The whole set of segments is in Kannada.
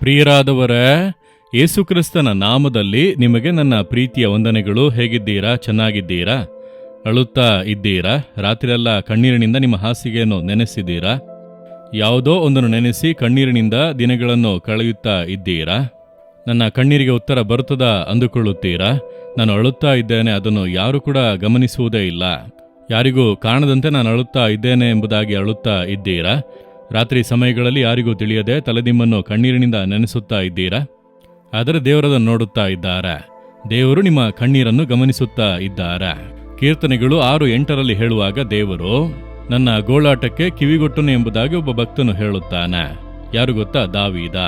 ಪ್ರಿಯರಾದವರೇ, ಯೇಸುಕ್ರಿಸ್ತನ ನಾಮದಲ್ಲಿ ನಿಮಗೆ ನನ್ನ ಪ್ರೀತಿಯ ವಂದನೆಗಳು ಹೇಗಿದ್ದೀರಾ? ಚೆನ್ನಾಗಿದ್ದೀರಾ? ಅಳುತ್ತಾ ಇದ್ದೀರಾ? ರಾತ್ರಿಯೆಲ್ಲ ಕಣ್ಣೀರಿನಿಂದ ನಿಮ್ಮ ಹಾಸಿಗೆಯನ್ನು ನೆನೆಸಿದ್ದೀರಾ? ಯಾವುದೋ ಒಂದನ್ನು ನೆನೆಸಿ ಕಣ್ಣೀರಿನಿಂದ ದಿನಗಳನ್ನು ಕಳೆಯುತ್ತಾ ಇದ್ದೀರಾ? ನನ್ನ ಕಣ್ಣೀರಿಗೆ ಉತ್ತರ ಬರುತ್ತದ ಅಂದುಕೊಳ್ಳುತ್ತೀರಾ? ನಾನು ಅಳುತ್ತಾ ಇದ್ದೇನೆ, ಅದನ್ನು ಯಾರು ಕೂಡ ಗಮನಿಸುವುದೇ ಇಲ್ಲ. ಯಾರಿಗೂ ಕಾಣದಂತೆ ನಾನು ಅಳುತ್ತಾ ಇದ್ದೇನೆ ಎಂಬುದಾಗಿ ಅಳುತ್ತಾ ಇದ್ದೀರಾ? ರಾತ್ರಿ ಸಮಯಗಳಲ್ಲಿ ಯಾರಿಗೂ ತಿಳಿಯದೆ ತಲೆದಿಮ್ಮನ್ನು ಕಣ್ಣೀರಿನಿಂದ ನೆನೆಸುತ್ತಾ ಇದ್ದೀರಾ? ಆದರೆ ದೇವರದನ್ನು ನೋಡುತ್ತಾ ಇದ್ದಾರೆ? ದೇವರು ನಿಮ್ಮ ಕಣ್ಣೀರನ್ನು ಗಮನಿಸುತ್ತಾ ಇದ್ದಾರೆ? ಕೀರ್ತನೆಗಳು ಆರು ಎಂಟರಲ್ಲಿ ಹೇಳುವಾಗ ದೇವರು, ನನ್ನ ಗೋಳಾಟಕ್ಕೆ ಕಿವಿಗೊಟ್ಟನು ಎಂಬುದಾಗಿ ಒಬ್ಬ ಭಕ್ತನು ಹೇಳುತ್ತಾನೆ. ಯಾರು ಗೊತ್ತಾ? ದಾವೀದ.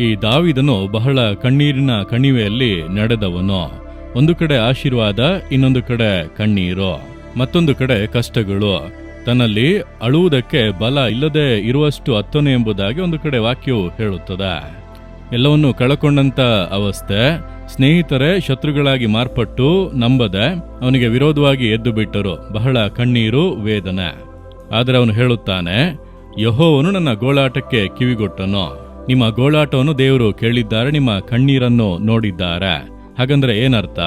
ಈ ದಾವಿದನು ಬಹಳ ಕಣ್ಣೀರಿನ ಕಣಿವೆಯಲ್ಲಿ ನಡೆದವನು. ಒಂದು ಕಡೆ ಆಶೀರ್ವಾದ, ಇನ್ನೊಂದು ಕಡೆ ಕಣ್ಣೀರು, ಮತ್ತೊಂದು ಕಡೆ ಕಷ್ಟಗಳು. ತನ್ನಲ್ಲಿ ಅಳುವುದಕ್ಕೆ ಬಲ ಇಲ್ಲದೆ ಇರುವಷ್ಟು ಅತ್ತನು ಎಂಬುದಾಗಿ ಒಂದು ಕಡೆ ವಾಕ್ಯವು ಹೇಳುತ್ತದೆ. ಎಲ್ಲವನ್ನೂ ಕಳಕೊಂಡಂತ ಅವಸ್ಥೆ, ಸ್ನೇಹಿತರೇ, ಶತ್ರುಗಳಾಗಿ ಮಾರ್ಪಟ್ಟು ನಂಬದೆ, ಅವನಿಗೆ ವಿರೋಧವಾಗಿ ಎದ್ದು ಬಿಟ್ಟರು. ಬಹಳ ಕಣ್ಣೀರು, ವೇದನೆ. ಆದರೆ ಅವನು ಹೇಳುತ್ತಾನೆ, ಯಹೋವನು ನನ್ನ ಗೋಳಾಟಕ್ಕೆ ಕಿವಿಗೊಟ್ಟನು. ನಿಮ್ಮ ಗೋಳಾಟವನ್ನು ದೇವರು ಕೇಳಿದ್ದಾರೆ, ನಿಮ್ಮ ಕಣ್ಣೀರನ್ನು ನೋಡಿದ್ದಾರೆ. ಹಾಗಂದ್ರೆ ಏನರ್ಥ?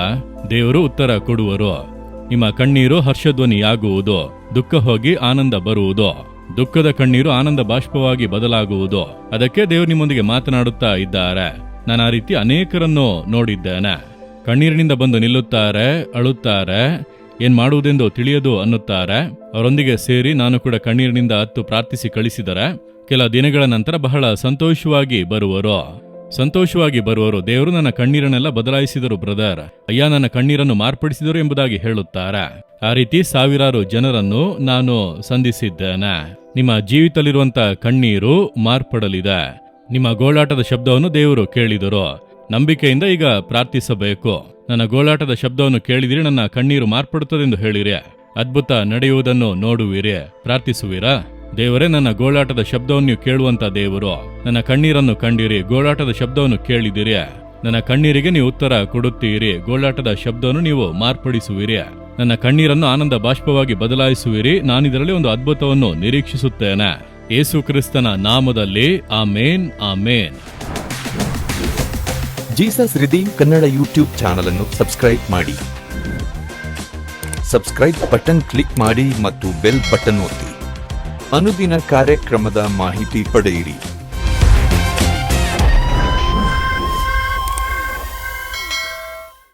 ದೇವರು ಉತ್ತರ ಕೊಡುವರು. ನಿಮ್ಮ ಕಣ್ಣೀರು ಹರ್ಷಧ್ವನಿಯಾಗುವುದು, ದುಃಖ ಹೋಗಿ ಆನಂದ ಬರುವುದು. ದುಃಖದ ಕಣ್ಣೀರು ಆನಂದ ಬಾಷ್ಪವಾಗಿ ಬದಲಾಗುವುದು. ಅದಕ್ಕೆ ದೇವರು ನಿಮ್ಮೊಂದಿಗೆ ಮಾತನಾಡುತ್ತಾ ಇದ್ದಾರೆ. ನಾನು ಆ ರೀತಿ ಅನೇಕರನ್ನು ನೋಡಿದ್ದೇನೆ. ಕಣ್ಣೀರಿನಿಂದ ಬಂದು ನಿಲ್ಲುತ್ತಾರೆ, ಅಳುತ್ತಾರೆ, ಏನ್ ಮಾಡುವುದೆಂದು ತಿಳಿಯದು ಅನ್ನುತ್ತಾರೆ. ಅವರೊಂದಿಗೆ ಸೇರಿ ನಾನು ಕೂಡ ಕಣ್ಣೀರಿನಿಂದ ಹತ್ತು ಪ್ರಾರ್ಥಿಸಿ ಕಳಿಸಿದರೆ, ಕೆಲ ದಿನಗಳ ನಂತರ ಬಹಳ ಸಂತೋಷವಾಗಿ ಬರುವರು. ಸಂತೋಷವಾಗಿ ಬರುವರು. ದೇವರು ನನ್ನ ಕಣ್ಣೀರನ್ನೆಲ್ಲ ಬದಲಾಯಿಸಿದರು, ಬ್ರದರ್. ಅಯ್ಯ, ನನ್ನ ಕಣ್ಣೀರನ್ನು ಮಾರ್ಪಡಿಸಿದರು ಎಂಬುದಾಗಿ ಹೇಳುತ್ತಾರೆ. ಆ ರೀತಿ ಸಾವಿರಾರು ಜನರನ್ನು ನಾನು ಸಂಧಿಸಿದ್ದೇನೆ. ನಿಮ್ಮ ಜೀವಿತದಲ್ಲಿರುವಂತ ಕಣ್ಣೀರು ಮಾರ್ಪಡಲಿದೆ. ನಿಮ್ಮ ಗೋಳಾಟದ ಶಬ್ದವನ್ನು ದೇವರು ಕೇಳಿದರು. ನಂಬಿಕೆಯಿಂದ ಈಗ ಪ್ರಾರ್ಥಿಸಬೇಕು. ನನ್ನ ಗೋಳಾಟದ ಶಬ್ದವನ್ನು ಕೇಳಿದಿರಿ, ನನ್ನ ಕಣ್ಣೀರು ಮಾರ್ಪಡುತ್ತದೆಂದು ಹೇಳಿರಿ. ಅದ್ಭುತ ನಡೆಯುವುದನ್ನು ನೋಡುವಿರಿ. ಪ್ರಾರ್ಥಿಸುವಿರಾ? ದೇವರೇ, ನನ್ನ ಗೋಳಾಟದ ಶಬ್ದವನ್ನು ಕೇಳುವಂತ ದೇವರು. ನನ್ನ ಕಣ್ಣೀರನ್ನು ಕಂಡಿರಿ. ಗೋಳಾಟದ ಶಬ್ದವನ್ನು ಕೇಳಿದಿರಿ. ನನ್ನ ಕಣ್ಣೀರಿಗೆ ನೀವು ಉತ್ತರ ಕೊಡುತ್ತೀರಿ. ಗೋಳಾಟದ ಶಬ್ದವನ್ನು ನೀವು ಮಾರ್ಪಡಿಸುವಿರಿ. ನನ್ನ ಕಣ್ಣೀರನ್ನು ಆನಂದ ಬಾಷ್ಪವಾಗಿ ಬದಲಾಯಿಸುವಿರಿ. ನಾನಿದರಲ್ಲಿ ಒಂದು ಅದ್ಭುತವನ್ನು ನಿರೀಕ್ಷಿಸುತ್ತೇನೆ. ಯೇಸು ಕ್ರಿಸ್ತನ ನಾಮದಲ್ಲಿ ಆ main Jesus redeem Kannada YouTube channel ಅನ್ನು ಸಬ್ಸ್ಕ್ರೈಬ್ ಮಾಡಿ. ಸಬ್ಸ್ಕ್ರೈಬ್ ಬಟನ್ ಕ್ಲಿಕ್ ಮಾಡಿ ಮತ್ತು ಬೆಲ್ ಬಟನ್ ಒತ್ತಿ. ಅನುದಿನ ಕಾರ್ಯಕ್ರಮದ ಮಾಹಿತಿ ಪಡೆಯಿರಿ.